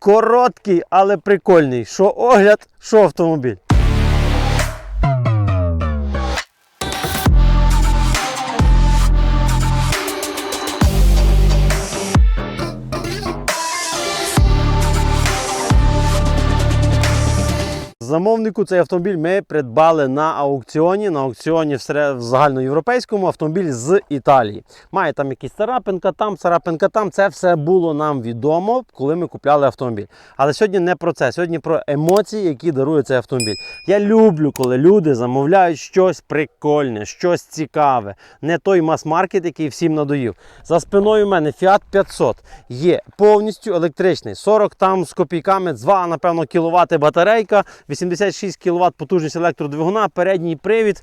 Короткий, але прикольний. Що огляд, що автомобіль. Замовнику цей автомобіль ми придбали на аукціоні. На аукціоні в загальноєвропейському автомобіль з Італії. Має там якісь царапинка, там царапинка, там. Це все було нам відомо, коли ми купляли автомобіль. Але сьогодні не про це. Сьогодні про емоції, які дарує цей автомобіль. Я люблю, коли люди замовляють щось прикольне, щось цікаве. Не той мас-маркет, який всім надоїв. За спиною в мене Fiat 500 є повністю електричний. 40 там з копійками, 2, напевно, кіловати батарейка, 86 кВт потужність електродвигуна, передній привід.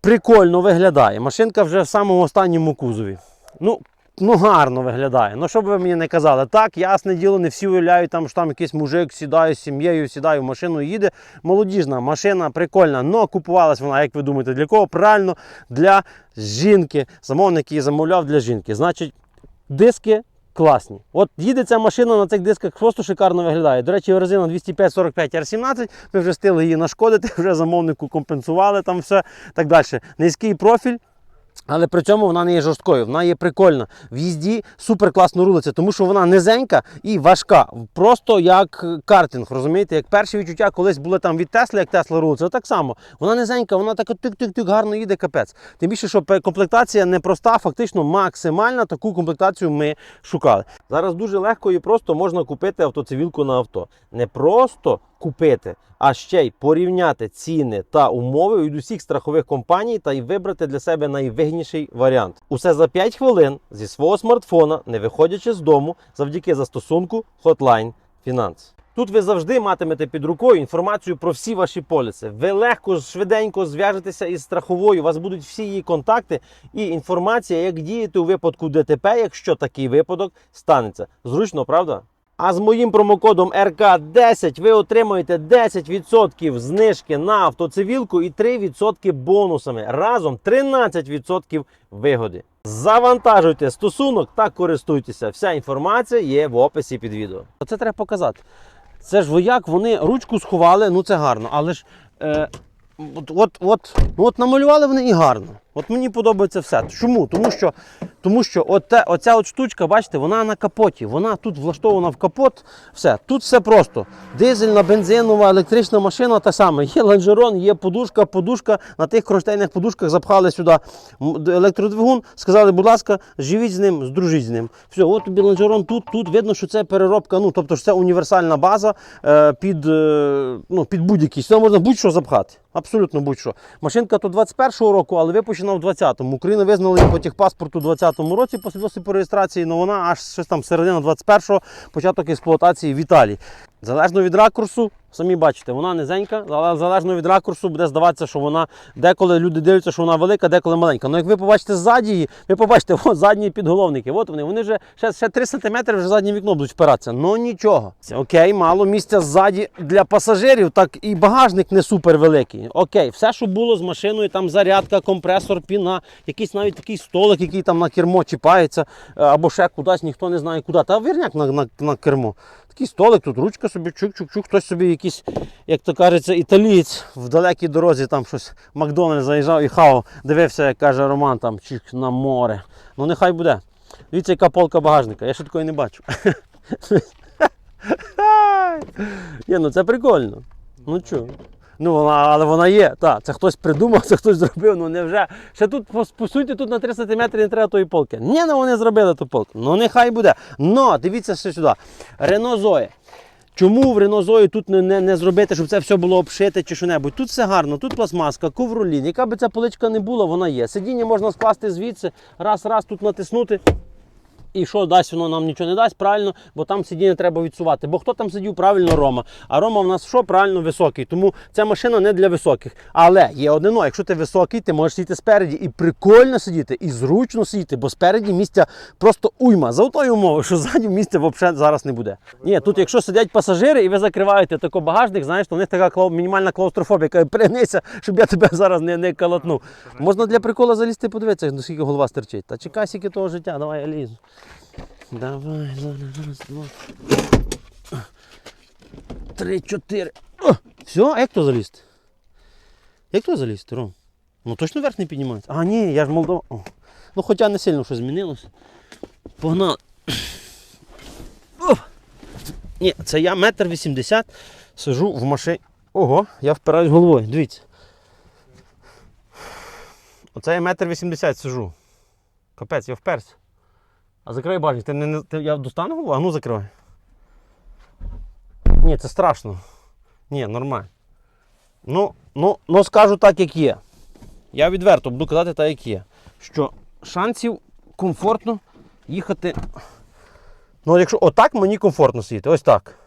Прикольно виглядає. Машинка вже в самому останньому кузові. Ну, ну гарно виглядає. Ну, що б ви мені не казали, так, ясне діло, не всі уявляють, там, що там якийсь мужик сідає з сім'єю, сідає в машину і їде. Молодіжна машина, прикольна, але купувалась вона, як ви думаєте, для кого? Правильно, для жінки. Замовник її замовляв для жінки. Значить, диски класні. От їде ця машина на цих дисках, просто шикарно виглядає. До речі, резина 205-45 R17. Ми вже встигли її нашкодити, вже замовнику компенсували там все так далі. Низький профіль. Але при цьому вона не є жорсткою, вона є прикольна. В їзді супер класно рулиться, тому що вона низенька і важка. Просто як картинг, розумієте? Як перші відчуття колись були там від Тесли, як Тесла рулиться, так само. Вона низенька, вона так тик-тик-тик гарно їде капець. Тим більше, що комплектація непроста, фактично максимальна таку комплектацію ми шукали. Зараз дуже легко і просто можна купити автоцивілку на авто. Не просто купити, а ще й порівняти ціни та умови від усіх страхових компаній та й вибрати для себе найвигідніший варіант. Усе за 5 хвилин зі свого смартфона, не виходячи з дому, завдяки застосунку Hotline Finance. Тут ви завжди матимете під рукою інформацію про всі ваші поліси. Ви легко, швиденько зв'яжетеся із страховою. У вас будуть всі її контакти і інформація, як діяти у випадку ДТП, якщо такий випадок станеться. Зручно, правда? А з моїм промокодом РК10 ви отримуєте 10% знижки на автоцивілку і 3% бонусами. Разом 13% вигоди. Завантажуйте стосунок та користуйтеся. Вся інформація є в описі під відео. Оце треба показати. Це ж вояк, вони ручку сховали, ну це гарно, але ж. Е, От, от, от, ну от намалювали вони і гарно. От мені подобається все. Чому? Тому що, тому що от те, оця от штучка, бачите, вона на капоті. Вона тут влаштована в капот. Все. Тут все просто. Дизельна, бензинова, електрична машина та саме. Є лонжерон, є подушка, подушка. На тих кронштейнних подушках запхали сюди електродвигун. Сказали, будь ласка, живіть з ним, здружіть з ним. Все, от тобі лонжерон тут, тут видно, що це переробка. Ну, тобто ж це універсальна база е, під, е, ну, під будь-який. Сюди можна будь-що запхати. Абсолютно будь-що. Машинка то 21-го року, але випущена в 20-му. Україна визнала її по техпаспорту у 20-му році після досвіду по реєстрації, але вона аж щось там середина 21-го, початок експлуатації в Італії. Залежно від ракурсу, самі бачите, вона низенька, але залежно від ракурсу буде здаватися, що вона деколи люди дивляться, що вона велика, деколи маленька. Ну як ви побачите ззаді її, ви побачите, от задні підголовники. От вони, вони вже ще, ще 3 см вже заднє вікно будуть впиратися. Ну нічого. Окей, мало місця ззаді для пасажирів, так і багажник не супер великий. Окей, все, що було з машиною, там зарядка, компресор, піна, якийсь навіть такий столик, який там на кермо чіпається, е, або ще кудись, ніхто не знає куди. Та вірняк на, на, на кермо. Такий столик, тут ручка собі, чук-чук-чук, хтось собі якийсь, як то кажеться, італієць в далекій дорозі там щось Макдональдс заїжджав і хавав, дивився, як каже Роман, там чик на море. Ну нехай буде. Дивіться, яка полка багажника, я ще такої не бачу. Ні, ну це прикольно. Ну чого? Ну, вона, але вона є. Так, це хтось придумав, це хтось зробив. Ну невже. Ще тут, по, суті, тут на 3 см не треба тої полки. Ні, ну вони зробили ту полку. Ну нехай буде. Но, дивіться ще сюди. Рено Zoe. Чому в Рено Zoe тут не, не, не зробити, щоб це все було обшите чи що-небудь? Тут все гарно, тут пластмаска, ковролін. Яка би ця поличка не була, вона є. Сидіння можна скласти звідси, раз-раз тут натиснути. І що дасть воно нам нічого не дасть, правильно, бо там сидіння треба відсувати. Бо хто там сидів правильно Рома. А Рома в нас що правильно високий. Тому ця машина не для високих. Але є одне, но, якщо ти високий, ти можеш сидіти спереді і прикольно сидіти, і зручно сидіти, бо спереді місця просто уйма. За тою умовою, що ззаді місця взагалі зараз не буде. Ні, тут якщо сидять пасажири і ви закриваєте тако багажник, знаєш, то в них така клау- мінімальна клаустрофобія, яка пригнися, щоб я тебе зараз не, не калатнув. Можна для прикола залізти подивитися, наскільки голова стерчить. Та чекай, скільки того життя, давай я лізу. Давай, зараз, раз, два. три, чотири. О, все, а як то залізти? Як то залізти, Ром? Ну точно вверх не піднімається. А, ні, я ж Молдова. О. Ну хоча не сильно щось змінилося. Погнали. Ні, це я метр вісімдесят сижу в машині. Ого, я впираюсь головою. Дивіться. Оце я метр вісімдесят сижу. Капець, я вперся. А закривай бажник, ти не, не ти, я достану голову? А ну закривай. Ні, це страшно. Ні, нормально. Ну, ну, ну скажу так, як є. Я відверто буду казати так, як є. Що шансів комфортно їхати. Ну, якщо отак мені комфортно сидіти, ось так.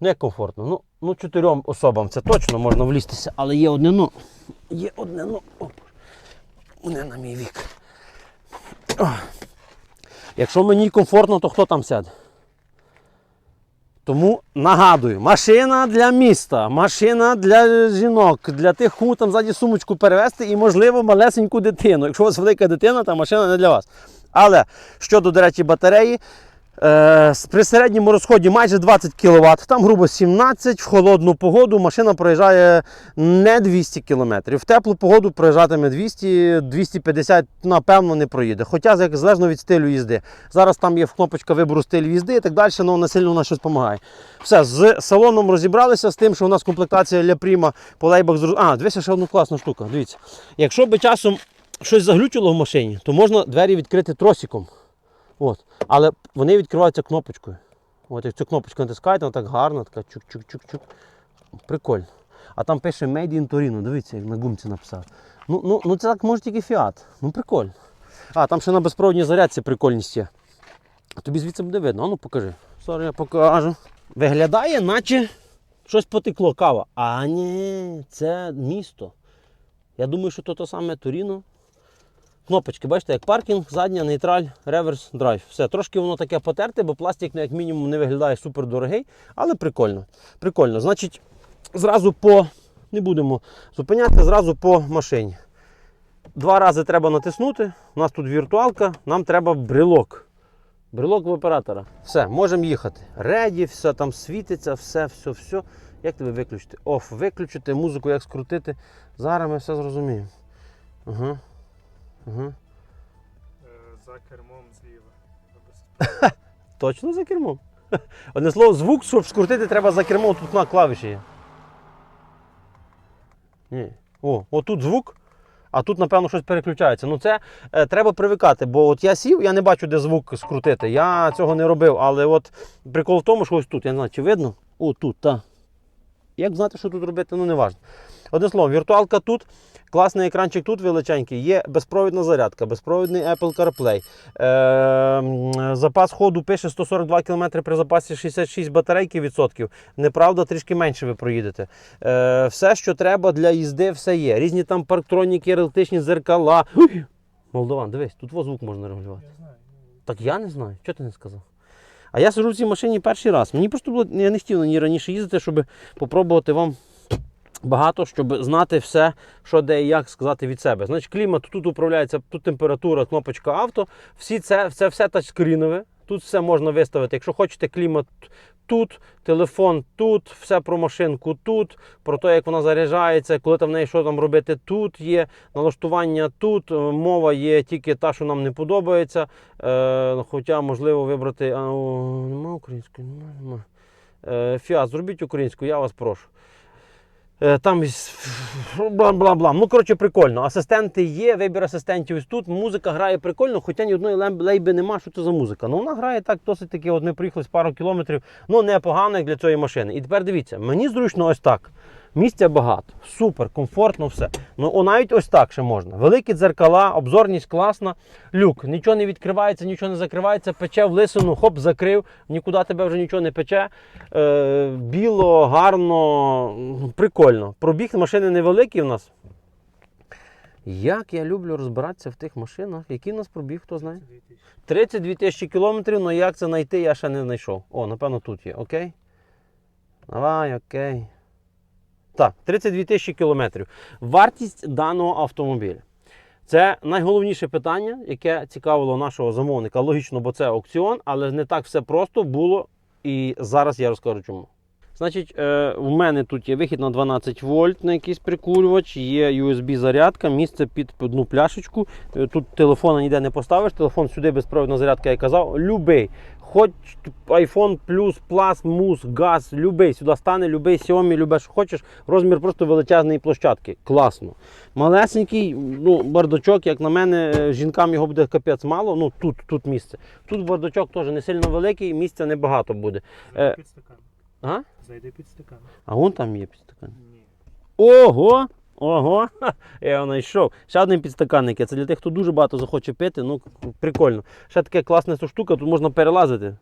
Як комфортно? Ну, ну чотирьом особам це точно можна влізтися, але є одне ну. Є одне ну. Оп. Не на мій вік. О. Якщо мені комфортно, то хто там сяде? Тому нагадую, машина для міста, машина для жінок, для тих, кому там ззаді сумочку перевезти і, можливо, малесеньку дитину. Якщо у вас велика дитина, то машина не для вас. Але щодо, до речі, батареї, при середньому розході майже 20 кВт, там грубо 17, в холодну погоду машина проїжджає не 200 км. В теплу погоду проїжджатиме 200-250, напевно, не проїде. Хоча як залежно від стилю їзди. Зараз там є кнопочка вибору стилю їзди і так далі, але не сильно вона щось допомагає. Все, з салоном розібралися з тим, що у нас комплектація для Пріма по лейбах зрозуміло. А, дивіться, ще одну класну штуку. Дивіться. Якщо би часом щось заглючило в машині, то можна двері відкрити тросиком. От. Але вони відкриваються кнопочкою. От як цю кнопочку натискаєте, вона так гарно, така чук-чук-чук-чук. Прикольно. А там пише Made in Torino, дивіться, як на гумці написав. Ну, ну, ну це так може тільки Fiat. Ну прикольно. А, там ще на безпроводній зарядці прикольність є. Тобі звідси буде видно, а ну покажи. Зараз я покажу. Виглядає, наче щось потекло кава. А ні, це місто. Я думаю, що то те саме Торіно. Кнопочки, бачите, як паркінг, задня, нейтраль, реверс, драйв. Все, трошки воно таке потерте, бо пластик, ну, як мінімум, не виглядає супер дорогий, але прикольно. Прикольно. Значить, зразу по. Не будемо зупиняти, зразу по машині. Два рази треба натиснути. У нас тут віртуалка, нам треба брелок. Брелок в оператора. Все, можемо їхати. Реді, все там світиться, все, все, все. Як тебе виключити? Оф, виключити, музику як скрутити. Зараз ми все зрозуміємо. Ага. Е, За кермом зліва. Точно за кермом. Одне слово, звук, щоб скрутити, треба за кермом, тут на клавіші є. Ні. О, отут звук, а тут, напевно, щось переключається. Ну це е, треба привикати, бо от я сів, я не бачу, де звук скрутити. Я цього не робив, але от прикол в тому, що ось тут, я не знаю, чи видно? О, тут, так. Як знати, що тут робити, ну не важливо. Одне слово, віртуалка тут, класний екранчик тут величенький, є безпровідна зарядка, безпровідний Apple CarPlay. Е, запас ходу пише 142 км при запасі 66 батарейки відсотків. Неправда, трішки менше ви проїдете. Е, все, що треба для їзди, все є. Різні там парктроніки, релтичні зеркала. Молдован, дивись, тут звук можна регулювати. Я знаю. Так я не знаю. Чого ти не сказав? А я сижу в цій машині перший раз. Мені просто було, я не хотів на ній раніше їздити, щоб попробувати вам багато, щоб знати все, що де і як сказати від себе. Значить, клімат тут управляється, тут температура, кнопочка авто. Всі це, це все тачскрінове. Тут все можна виставити. Якщо хочете клімат тут, телефон тут, все про машинку тут, про те, як вона заряджається, коли там в неї що там робити, тут є налаштування тут. Е, Мова є тільки та, що нам не подобається. Е, хоча можливо вибрати. А, о, нема української, нема. Е, Фіат, зробіть українську, я вас прошу. Е, Там бла-бла-бла. Ну, коротше, прикольно. Асистенти є, вибір асистентів тут. Музика грає прикольно, хоча ні одної лейби нема, що це за музика. Ну, вона грає так досить таки, от ми приїхали з пару кілометрів, ну непогано як для цієї машини. І тепер дивіться, мені зручно ось так. Місця багато, супер, комфортно все. Ну, навіть ось так ще можна. Великі дзеркала, обзорність класна, люк, нічого не відкривається, нічого не закривається, пече в лисину, хоп, закрив, нікуди тебе вже нічого не пече. Е, біло, гарно, прикольно. Пробіг машини невеликий в нас. Як я люблю розбиратися в тих машинах, який у нас пробіг, хто знає? 32 тисячі кілометрів, але як це знайти, я ще не знайшов. О, напевно, тут є, окей? Давай, окей. Так, 32 тисячі кілометрів. Вартість даного автомобіля. Це найголовніше питання, яке цікавило нашого замовника. Логічно, бо це аукціон, але не так все просто було. І зараз я розкажу чому. Значить, е, у мене тут є вихід на 12 вольт на якийсь прикурювач, є USB-зарядка, місце під одну пляшечку. Е, Тут телефона ніде не поставиш, телефон сюди безпровідна зарядка, я казав, любий. Хоч iPhone Plus, Plus, Mus, газ, любий сюди стане, любий Xiaomi, любе, що хочеш. Розмір просто величезної площадки. Класно. Малесенький, ну, бардачок, як на мене, е, жінкам його буде капець мало. Ну тут, тут місце. Тут бардачок теж не сильно великий, місця небагато буде. Е. А? Зайди під стакан. А вон там є підстакан. Ні. Ого! Ого! Ха, Я його знайшов. Ще один підстаканник. Це для тих, хто дуже багато захоче пити. Ну, прикольно. Ще таке класна ця штука, тут можна перелазити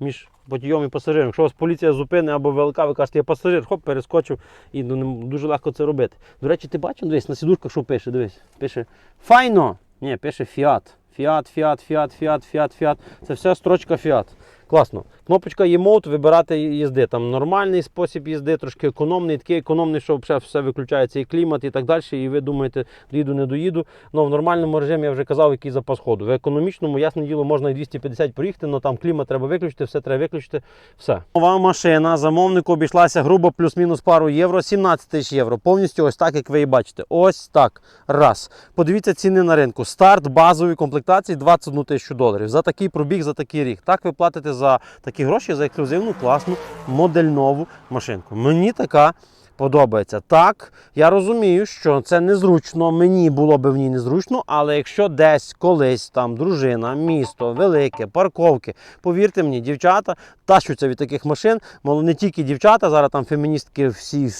між водієм і пасажиром. Якщо вас поліція зупине або ВЛК, ви кажете, я пасажир, хоп, перескочив, і ну, дуже легко це робити. До речі, ти бачив, дивись, на сідушках що пише, дивись. Пише Файно! Ні, пише Фіат. Фіат, Фіат, Фіат, Фіат, Фіат, Фіат. Це все строчка Фіат. Класно. Кнопочка Emote, вибирати їзди. Там нормальний спосіб їзди, трошки економний, такий економний, що вже все виключається і клімат, і так далі. І ви думаєте, доїду, не доїду. Ну в нормальному режимі я вже казав, який запас ходу. В економічному, ясне діло, можна і 250 проїхати, але там клімат треба виключити, все треба виключити. Все. Нова машина замовнику обійшлася грубо плюс-мінус пару євро, 17 тисяч євро. Повністю ось так, як ви і бачите. Ось так. Раз. Подивіться ціни на ринку. Старт базової комплектації 21 тисячу доларів. За такий пробіг, за такий рік. Так ви платите за такі гроші, за ексклюзивну, класну, модельнову машинку. Мені така подобається. Так, я розумію, що це незручно, мені було би в ній незручно, але якщо десь колись там дружина, місто, велике, парковки, повірте мені, дівчата тащуться від таких машин. Мало не тільки дівчата, зараз там феміністки, всі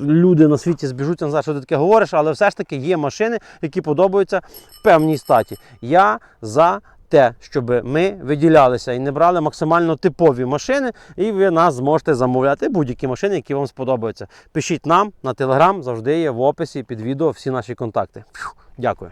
люди на світі збіжуться, не що ти таке говориш, але все ж таки є машини, які подобаються певній статі. Я за. Те, щоб ми виділялися і не брали максимально типові машини, і ви нас зможете замовляти будь-які машини, які вам сподобаються. Пишіть нам на телеграм, завжди є в описі під відео всі наші контакти. Фух, Дякую.